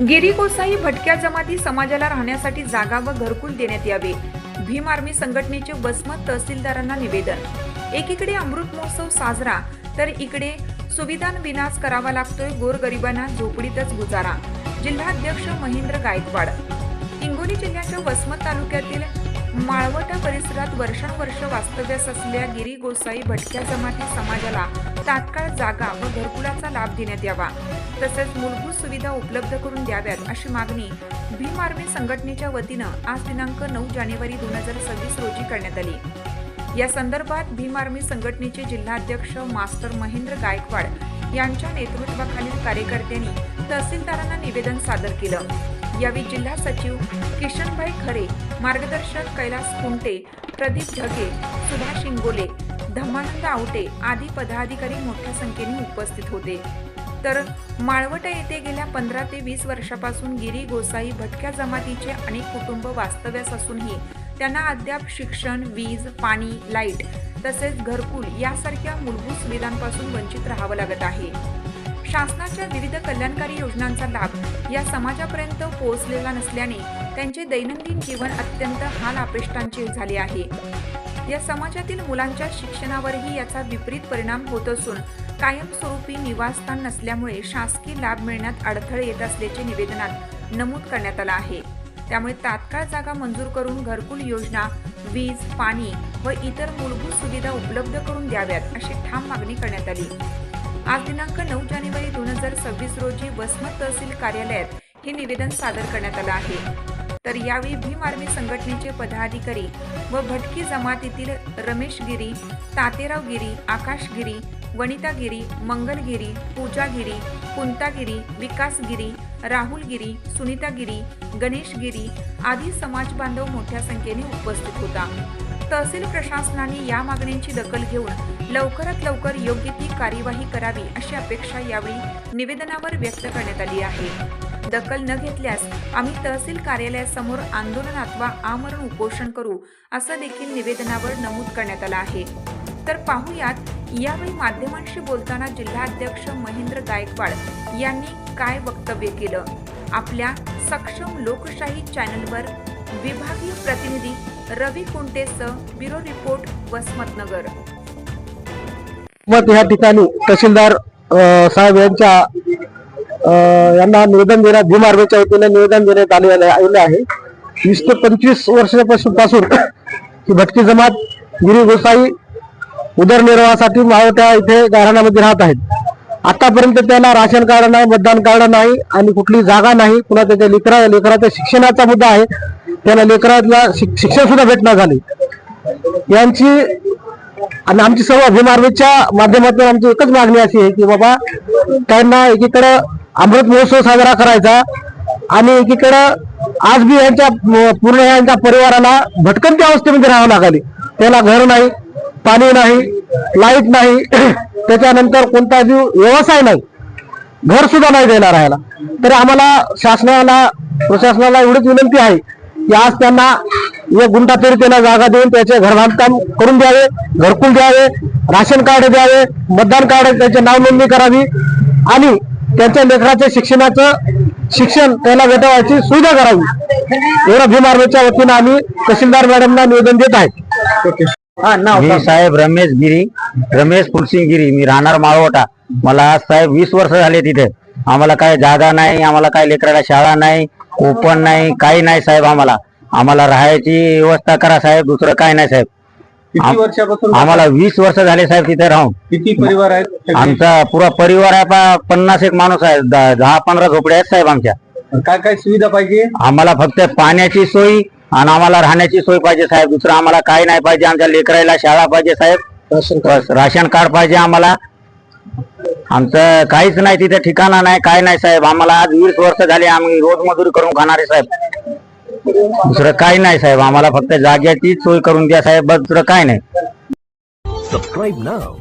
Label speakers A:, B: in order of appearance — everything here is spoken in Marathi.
A: गिरी गोसाई भटक्या जमाती समाजाला राहण्यासाठी जागा व घरकुल देण्यात यावे. भीम आर्मी संघटनेचे वसमत तहसीलदारांना निवेदन. एकीकडे अमृत महोत्सव साजरा तर इकडे सुविधान विनाश करावा लागतोय गोरगरिबांना झोपडीतच गुजारा. जिल्हाध्यक्ष महेंद्र गायकवाड. हिंगोली जिल्ह्याच्या वसमत तालुक्यातील माळवटा परिसरात वर्षानुवर्ष वास्तव्यास असलेल्या गिरी गोसाई भटक्या जमाती समाजाला तात्काळ जागा व घरकुलाचा लाभ देण्यात यावा. तसेच मूलभूत सुविधा उपलब्ध करून द्याव्यात अशी मागणी भीम आर्मी संघटनेच्या वतीनं आज दिनांक नऊ जानेवारी दोन हजार सव्वीस रोजी करण्यात आली. या संदर्भात भीम आर्मी संघटनेचे जिल्हाध्यक्ष मास्टर महेंद्र गायकवाड यांच्या नेतृत्वाखालील कार्यकर्त्यांनी तहसीलदारांना निवेदन सादर केलं. यावेळी जिल्हा सचिव किशनभाई खरे मार्गदर्शक कैलास कुंटे प्रदीप ढगे सुभाष इंगोले धम्मानंद आवटे आदी पदाधिकारी मोठ्या संख्येने उपस्थित होते. तर माळवटा येथे गेल्या पंधरा ते वीस वर्षापासून गिरी गोसाई भटक्या जमातीचे अनेक कुटुंब वास्तव्यास असूनही त्यांना अद्याप शिक्षण वीज पाणी लाइट तसेच घरकुल यासारख्या मूलभूत सुविधांपासून वंचित राहावं लागत आहे. शासनाच्या विविध कल्याणकारी योजनांचा लाभ या समाजापर्यंत पोहोचलेला नसल्याने त्यांचे दैनंदिन जीवन अत्यंत हाल अपेष्टांचे झाले आहे. या समाजातील मुलांच्या शिक्षणावरही याचा विपरीत परिणाम होत असून कायमस्वरूपी निवासस्थान नसल्यामुळे शासकीय लाभ मिळण्यात अडथळे येत असल्याचे निवेदनात नमूद करण्यात आलं आहे. त्यामुळे तात्काळ जागा मंजूर करून घरकुल योजना वीज पाणी व इतर मूलभूत सुविधा उपलब्ध करून द्याव्यात अशी ठाम मागणी करण्यात आली. आज दिनांक नऊ जानेवारी सव्वीस रोजी वसमत तहसील कार्यालयात हे निवेदन सादर करण्यात आलं आहे. तर यावेळी भीम आर्मी संघटनेचे पदाधिकारी व भटकी जमातीतील रमेश गिरी तातेराव गिरी आकाश गिरी वनिता गिरी मंगलगिरी पूजा गिरी कुंतागिरी विकास गिरी राहुल गिरी सुनीता गिरी गणेश गिरी आदी समाज बांधव मोठ्या संख्येने उपस्थित होता. तहसील प्रशासनाने या मागण्यांची दखल घेऊन लवकरात लवकर योग्य ती कार्यवाही करावी अशी अपेक्षा यावेळी निवेदनावर व्यक्त करण्यात आली आहे. दखल न घेतल्यास आम्ही तहसील कार्यालयासमोर आंदोलन अथवा आमरण उपोषण करू असं देखील निवेदनावर नमूद करण्यात आलं आहे. तर पाहुयात यावेळी माध्यमांशी बोलताना जिल्हाध्यक्ष महेंद्र गायकवाड यांनी काय वक्तव्य केलं? आपल्या सक्षम लोकशाही चॅनलवर विभागीय प्रतिनिधी रवी कुंटेसह ब्युरो रिपोर्ट वसमतनगर.
B: मत ह्या ठिकाणी तहसीलदार साहेब यांच्या यांना निवेदन देण्यात भीम वतीने निवेदन देण्यात आलेले आले आहे. वीस ते पंचवीस वर्षापासून पासून ही भटकी जमात गिरी गोसाई उदरनिर्वाहासाठी मावट्या इथे घराण्यामध्ये राहत आहेत. आतापर्यंत त्यांना राशन कार्ड नाही मतदान कार्ड नाही आणि कुठली जागा नाही. पुन्हा त्याच्या लेकरा लेकराच्या शिक्षणाचा मुद्दा आहे. त्यांना लेकराला शिक्षण सुद्धा भेटणार झाले. यांची आणि आमची सर्व अभिमार्गच्या माध्यमातून आमची एकच मागणी अशी आहे की बाबा त्यांना एकीकडं अमृत महोत्सव साजरा करायचा आणि एकीकडं आज बी यांच्या पूर्ण यांच्या परिवाराला भटकंती अवस्थेमध्ये राहावं लागले त्याला घर नाही पाणी नाही लाइट नाही त्याच्यानंतर कोणता जीव व्यवसाय नाही. घर सुद्धा नाही देणार राहायला तर आम्हाला शासनाला प्रशासनाला एवढीच विनंती आहे की आज त्यांना एक गुंठा तरी त्यांना जागा देऊन त्याचे घर बांधकाम करून द्यावे घरकुल द्यावे राशन कार्ड द्यावे मतदान कार्ड त्याचे नाव नोंदणी करावी. आणि त्यांच्या लेकराच्या शिक्षणाचं शिक्षण त्याला भेटवायची सुविधा करावी. एवढं भीम आर्मीच्या वतीनं आम्ही तहसीलदार मॅडमना निवेदन देत आहे. हा
C: मी साहेब रमेश गिरी रमेश फुलसिंग गिरी मी राहणार माळवटा. मला आज साहेब वीस वर्ष झाले तिथे. आम्हाला काय जागा नाही आम्हाला काय लेकराला शाळा नाही ओपन नाही काही नाही साहेब आम्हाला. आम्हाला राहायची व्यवस्था करा साहेब दुसरं काय नाही साहेब.
B: किती वर्षापासून
C: आम्हाला वीस वर्ष झाले साहेब तिथे राहून.
B: किती परिवार आहेत?
C: आमचा पुरा परिवार आहे पा- पन्नास एक माणूस आहे. द- दहा पंधरा झोपड्या आहेत साहेब आमच्या.
B: काय काय सुविधा पाहिजे?
C: आम्हाला फक्त पाण्याची सोय आणि आम्हाला राहण्याची सोय पाहिजे साहेब. दुसरं आम्हाला काय नाही पाहिजे. आमच्या लेकराला शाळा पाहिजे साहेब. बस राशन कार्ड पाहिजे आम्हाला. आमचं काहीच नाही तिथे ठिकाणा नाही काय नाही साहेब. आम्हाला आज वीस वर्ष झाले आम्ही रोज मजुरी करून खाणारे साहेब. दुसरं काही नाही साहेब. आम्हाला फक्त जाग्याची सोय करून द्या साहेब. बस दुसरं काय नाही.
D: Subscribe now.